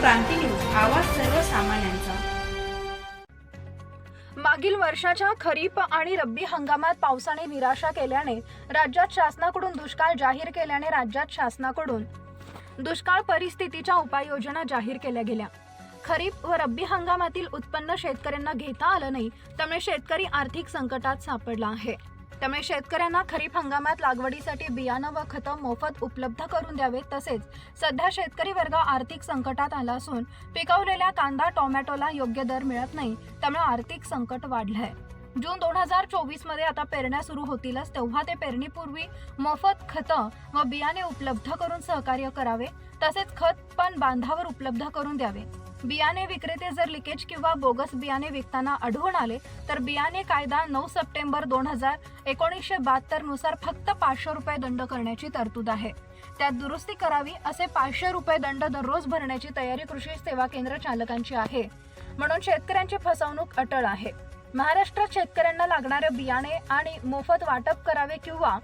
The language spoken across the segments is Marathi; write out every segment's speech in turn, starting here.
क्रांती न्यूज आवाज सर्वसामान्यांचा. मागील वर्षाच्या खरीप आणि रब्बी हंगामात पावसाने निराशा केल्याने राज्यात शासनाकडून दुष्काळ जाहीर केल्याने राज्यात शासनाकडून दुष्काळ परिस्थितीच्या उपाययोजना जाहीर केल्या गेल्या. खरीप व रब्बी हंगामातील उत्पन्न शेतकऱ्यांना घेता आलं नाही त्यामुळे शेतकरी आर्थिक संकटात सापडला आहे. त्यामुळे शेतकऱ्यांना खरीप हंगामात लागवडीसाठी बियाणं व खतं मोफत उपलब्ध करून द्यावेत तसेच सध्या शेतकरी वर्ग आर्थिक संकटात आला असून पिकवलेल्या कांदा टोमॅटोला योग्य दर मिळत नाही त्यामुळे आर्थिक संकट वाढलं आहे जून दोन हजार चोवीसमध्ये आता पेरण्या सुरू होतीलच तेव्हा ते पेरणीपूर्वी मोफत खतं व बियाणे उपलब्ध करून सहकार्य करावे तसेच खत पण बांधावर उपलब्ध करून द्यावे. बियाणे विक्रेते जर लिकेज किंवा बोगस बियाणे विकताना आढळून आले तर बियाणे कायदा नऊ सप्टेंबर दोन हजार एकोणीसशे बहात्तरनुसार फक्त पाचशे रुपये दंड करण्याची तरतूद आहे. त्यात दुरुस्ती करावी असे पाचशे रुपये दंड दररोज भरण्याची तयारी कृषी सेवा केंद्र चालकांची आहे. म्हणून शेतकऱ्यांची फसवणूक अटळ आहे. महाराष्ट्रात शेतकऱ्यांना लागणारे बियाणे आणि मोफत वाटप करावे किंवा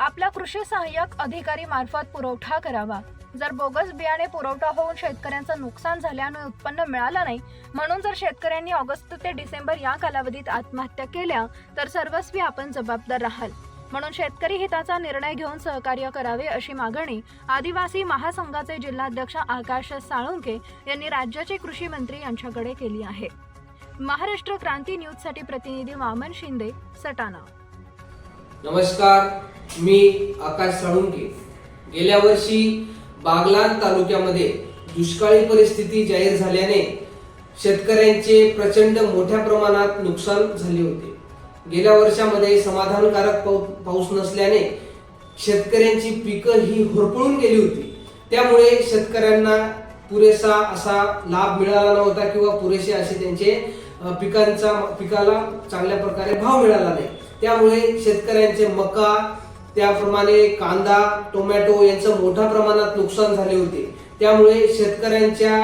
आपला कृषी सहाय्यक अधिकारी मार्फत पुरवठा करावा. जर बोगस बियाणे पुरवठा होऊन शेतकऱ्यांचं नुकसान झाल्याने उत्पन्न मिळालं नाही म्हणून जर शेतकऱ्यांनी ऑगस्ट ते डिसेंबर या कालावधीत आत्महत्या केल्या तर सर्वस्वी आपण जबाबदार राहाल. म्हणून शेतकरी हिताचा निर्णय घेऊन सहकार्य करावे अशी मागणी आदिवासी महासंघाचे जिल्हाध्यक्ष आकाश साळुंके यांनी राज्याचे कृषी मंत्री यांच्याकडे केली आहे. महाराष्ट्र क्रांती न्यूजसाठी प्रतिनिधी वामन शिंदे सटाणा. नमस्कार मी आकाश साळुंके गेल्या वर्षी बागलान तालुक्यामध्ये दुष्काळी परिस्थिती जाहीर झाल्याने शेतकऱ्यांचे प्रचंड मोठ्या प्रमाणात नुकसान झाले होते. गेल्या वर्षामध्ये समाधानकारक पाऊ- पाऊस नसल्याने शेतकऱ्यांची पिकं ही होरपळून गेली होती. त्यामुळे शेतकऱ्यांना पुरेसा असा लाभ मिळाला नव्हता किंवा पुरेसे असे त्यांचे पिकांचा पिकाला चांगल्या प्रकारे भाव मिळाला नाही. त्यामुळे शेतकऱ्यांचे मका त्याप्रमाणे कांदा टोमॅटो यांचं मोठ्या प्रमाणात नुकसान झाले होते. त्यामुळे शेतकऱ्यांच्या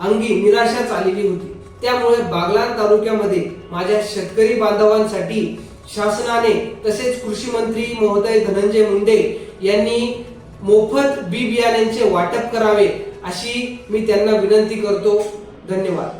अंगी निराशाच आलेली होती. त्यामुळे बागलाण तालुक्यामध्ये माझ्या शेतकरी बांधवांसाठी शासनाने तसेच कृषी मंत्री महोदय धनंजय मुंडे यांनी मोफत बी बियाण्यांचे वाटप करावे अशी मी त्यांना विनंती करतो. धन्यवाद.